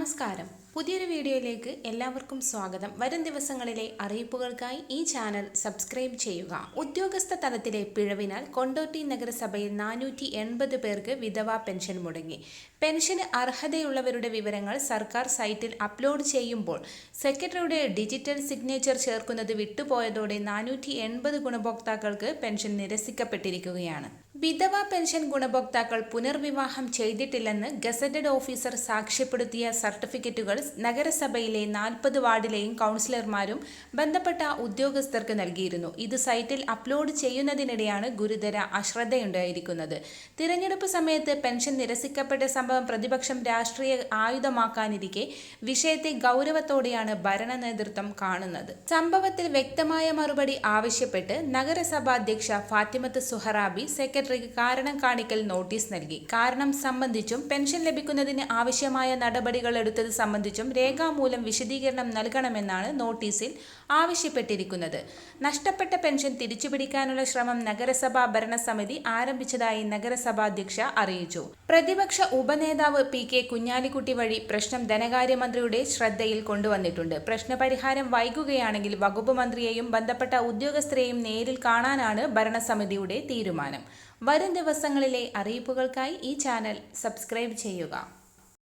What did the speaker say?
നമസ്കാരം. പുതിയൊരു വീഡിയോയിലേക്ക് എല്ലാവർക്കും സ്വാഗതം. വരും ദിവസങ്ങളിലെ അറിയിപ്പുകൾക്കായി ഈ ചാനൽ സബ്സ്ക്രൈബ് ചെയ്യുക. ഉദ്യോഗസ്ഥ തലത്തിലെ പിഴവിനാൽ കൊണ്ടോട്ടി നഗരസഭയിൽ നാനൂറ്റി എൺപത് പേർക്ക് വിധവാ പെൻഷൻ മുടങ്ങി. പെൻഷന് അർഹതയുള്ളവരുടെ വിവരങ്ങൾ സർക്കാർ സൈറ്റിൽ അപ്ലോഡ് ചെയ്യുമ്പോൾ സെക്രട്ടറിയുടെ ഡിജിറ്റൽ സിഗ്നേച്ചർ ചേർക്കുന്നത് വിട്ടുപോയതോടെ നാനൂറ്റി ഗുണഭോക്താക്കൾക്ക് പെൻഷൻ നിരസിക്കപ്പെട്ടിരിക്കുകയാണ്. വിധവ പെൻഷൻ ഗുണഭോക്താക്കൾ പുനർവിവാഹം ചെയ്തിട്ടില്ലെന്ന് ഗസറ്റഡ് ഓഫീസർ സാക്ഷ്യപ്പെടുത്തിയ സർട്ടിഫിക്കറ്റുകൾ നഗരസഭയിലെ നാൽപ്പത് വാർഡിലെയും കൗൺസിലർമാരും ബന്ധപ്പെട്ട ഉദ്യോഗസ്ഥർക്ക് നൽകിയിരുന്നു. ഇത് സൈറ്റിൽ അപ്ലോഡ് ചെയ്യുന്നതിനിടെയാണ് ഗുരുതര അശ്രദ്ധയുണ്ടായിരിക്കുന്നത്. തിരഞ്ഞെടുപ്പ് സമയത്ത് പെൻഷൻ നിരസിക്കപ്പെട്ട സംഭവം പ്രതിപക്ഷം രാഷ്ട്രീയ ആയുധമാക്കാനിരിക്കെ വിഷയത്തെ ഗൗരവത്തോടെയാണ് ഭരണ നേതൃത്വം കാണുന്നത്. സംഭവത്തിൽ വ്യക്തമായ മറുപടി ആവശ്യപ്പെട്ട് നഗരസഭാ അധ്യക്ഷ ഫാത്തിമത്ത് സുഹറാബി സെക്രട്ടറിക്ക് കാരണം കാണിക്കൽ നോട്ടീസ് നൽകി. കാരണം സംബന്ധിച്ചും പെൻഷൻ ലഭിക്കുന്നതിന് ആവശ്യമായ നടപടികൾ എടുത്തത് സംബന്ധിച്ചും രേഖാമൂലം വിശദീകരണം നൽകണമെന്നാണ് നോട്ടീസിൽ ആവശ്യപ്പെട്ടിരിക്കുന്നത്. നഷ്ടപ്പെട്ട പെൻഷൻ തിരിച്ചുപിടിക്കാനുള്ള ശ്രമം നഗരസഭാ ഭരണസമിതി ആരംഭിച്ചതായി നഗരസഭാധ്യക്ഷ അറിയിച്ചു. പ്രതിപക്ഷ ഉപനേതാവ് പി കെ കുഞ്ഞാലിക്കുട്ടി വഴി പ്രശ്നം ധനകാര്യമന്ത്രിയുടെ ശ്രദ്ധയിൽ കൊണ്ടുവന്നിട്ടുണ്ട്. പ്രശ്നപരിഹാരം വൈകുകയാണെങ്കിൽ വകുപ്പ് മന്ത്രിയെയും ബന്ധപ്പെട്ട ഉദ്യോഗസ്ഥരെയും നേരിൽ കാണാനാണ് ഭരണസമിതിയുടെ തീരുമാനം. വരും ദിവസങ്ങളിലെ അറിയിപ്പുകൾക്കായി ഈ ചാനൽ സബ്സ്ക്രൈബ് ചെയ്യുക.